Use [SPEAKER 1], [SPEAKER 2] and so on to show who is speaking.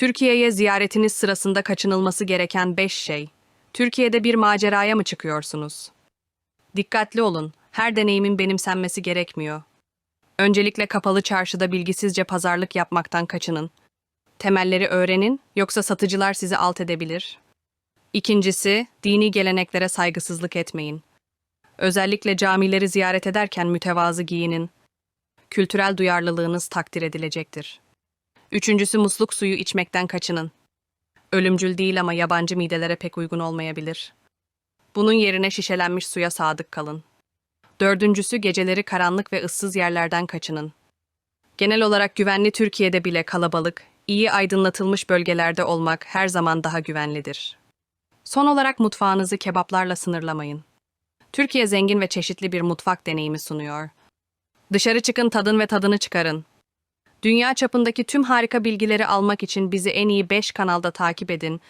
[SPEAKER 1] Türkiye'ye ziyaretiniz sırasında kaçınılması gereken 5 şey. Türkiye'de bir maceraya mı çıkıyorsunuz? Dikkatli olun. Her deneyimin benimsenmesi gerekmiyor. Öncelikle kapalı çarşıda bilgisizce pazarlık yapmaktan kaçının. Temelleri öğrenin, yoksa satıcılar sizi alt edebilir. İkincisi, dini geleneklere saygısızlık etmeyin. Özellikle camileri ziyaret ederken mütevazı giyinin. Kültürel duyarlılığınız takdir edilecektir. Üçüncüsü musluk suyu içmekten kaçının. Ölümcül değil ama yabancı midelere pek uygun olmayabilir. Bunun yerine şişelenmiş suya sadık kalın. Dördüncüsü geceleri karanlık ve ıssız yerlerden kaçının. Genel olarak güvenli Türkiye'de bile kalabalık, iyi aydınlatılmış bölgelerde olmak her zaman daha güvenlidir. Son olarak mutfağınızı kebaplarla sınırlamayın. Türkiye zengin ve çeşitli bir mutfak deneyimi sunuyor. Dışarı çıkın tadın ve tadını çıkarın. Dünya çapındaki tüm harika bilgileri almak için bizi en iyi 5 kanalda takip edin.